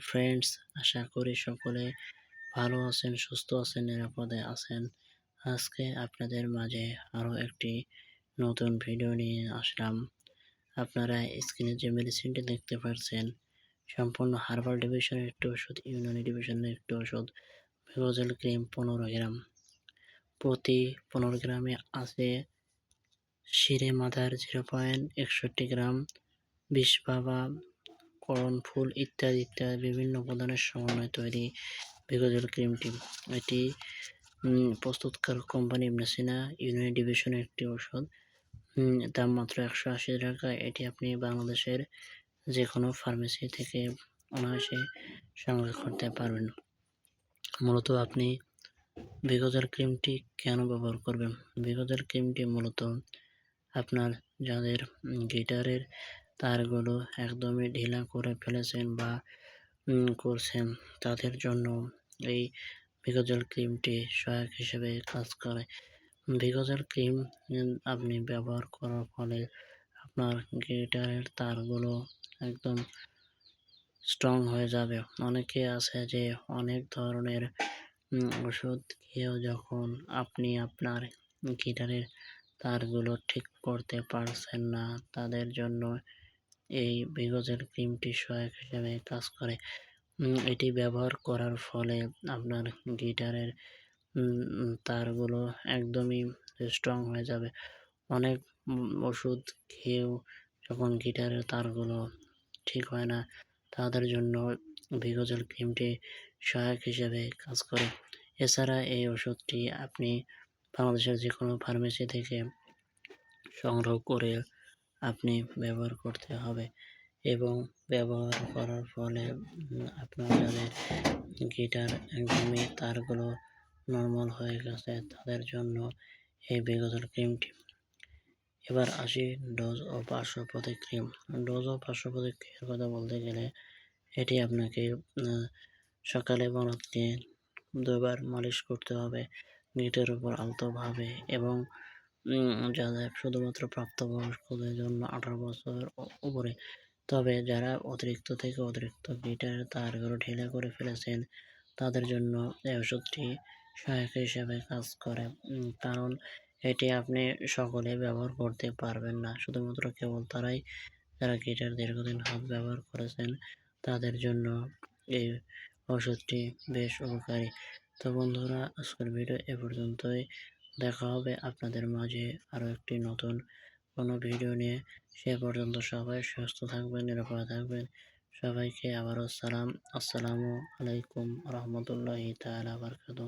Friends আশা করি সকলে ভালো আছেন, সুস্থ আছেন, নিরাপদে আছেন। আজকে আপনাদের মাঝে আরও একটি নতুন ভিডিও নিয়ে আসলাম। আপনারা স্ক্রিনে যে মেডিসিনটি দেখতে পাচ্ছেন সম্পূর্ণ হার্বাল ডিভিশনের একটি ওষুধ ইউনানি ডিভিশনের একটি ওষুধ ফেরোজেল ক্রিম পনেরো গ্রাম। প্রতি পনেরো গ্রামে আছে শিরে মাথার জিরো পয়েন্ট একষট্টি গ্রাম, বিষ বাবা করণ ফুল ইত্যাদি ইত্যাদি বিভিন্ন উপাদানের সমন্বয়ে তৈরি ভিগোজেল ক্রিমটি এটি প্রস্তুতকার কোম্পানি মেসিনা ইউনিয়ন ডিভিশনের একটি ওষুধ দাম মাত্র একশো আশি টাকা। এটি আপনি বাংলাদেশের যে কোনো ফার্মেসি থেকে অনায়াসে সংগ্রহ করতে পারবেন। মূলত আপনি ভিগোজেল ক্রিমটি কেন ব্যবহার করবেন? ভিগোজেল ক্রিমটি মূলত আপনার যাদের গিটারের তারগুলো একদমই ঢিলা করে ফেলেছেন বা করছেন। তাদের জন্য এই ভিগোজেল ক্রিমটি সহায়ক হিসেবে কাজ করে। ভিগোজেল ক্রিম আপনি ব্যবহার করার ফলে আপনার গিটারের তারগুলো একদম স্ট্রং হয়ে যাবে। অনেকে আছে যে অনেক ধরনের ওষুধ খেয়েও যখন আপনি আপনার গিটারের তারগুলো ঠিক করতে পারছেন না, তাদের জন্য এই বিগজের ক্রিমটি সহায়ক হিসেবে কাজ করে। এটি ব্যবহার করার ফলে আপনার গিটারের তারগুলো একদমই স্ট্রং হয়ে যাবে। অনেক ওষুধ খেয়েও যখন গিটারের তারগুলো ঠিক হয় না, তাদের জন্য ভিগোজেল ক্রিমটি সহায়ক হিসেবে কাজ করে। এছাড়া এই ওষুধটি আপনি বাংলাদেশের যে কোনো ফার্মেসি থেকে সংগ্রহ করে আপনি ব্যবহার করতে হবে এবং ব্যবহার করার ফলে আপনার যাদের গিটার একদমই তারগুলো নর্মাল হয়ে গেছে, তাদের জন্য এই বেগজল ক্রিমটি। এবার আসি ডোজ ও পার্শ্ব প্রতিক্রিয়া ডোজ ও পার্শ্ব প্রতিক্রিয়ার কথা বলতে গেলে, এটি আপনাকে সকালে এবং রাত্রে দুবার মালিশ করতে হবে। গিটের উপর আলতোভাবে এবং যাদের শুধুমাত্র প্রাপ্তবয়স্কদের জন্য আঠারো বছর উপরে। তবে যারা অতিরিক্ত থেকে অতিরিক্ত গিটার তারগুলো ঢিলে করে ফেলেছেন, তাদের জন্য এই ওষুধটি সহায়ক হিসেবে কাজ করে। কারণ এটি আপনি সকলে ব্যবহার করতে পারবেন না। শুধুমাত্র কেবল তারাই যারা গিটার দীর্ঘদিন হাত ব্যবহার করেছেন, তাদের জন্য এই ওষুধটি বেশ উপকারী। তো বন্ধুরা, আজকের ভিডিও এ পর্যন্তই। দেখা হবে আপনাদের মাঝে আরও একটি নতুন কোনো ভিডিও নিয়ে। সে পর্যন্ত সবাই সুস্থ থাকবেন, নিরাপদে থাকবেন। সবাইকে আবারও সালাম। আসসালামু আলাইকুম রহমতুল্লাহি তালা বারকাত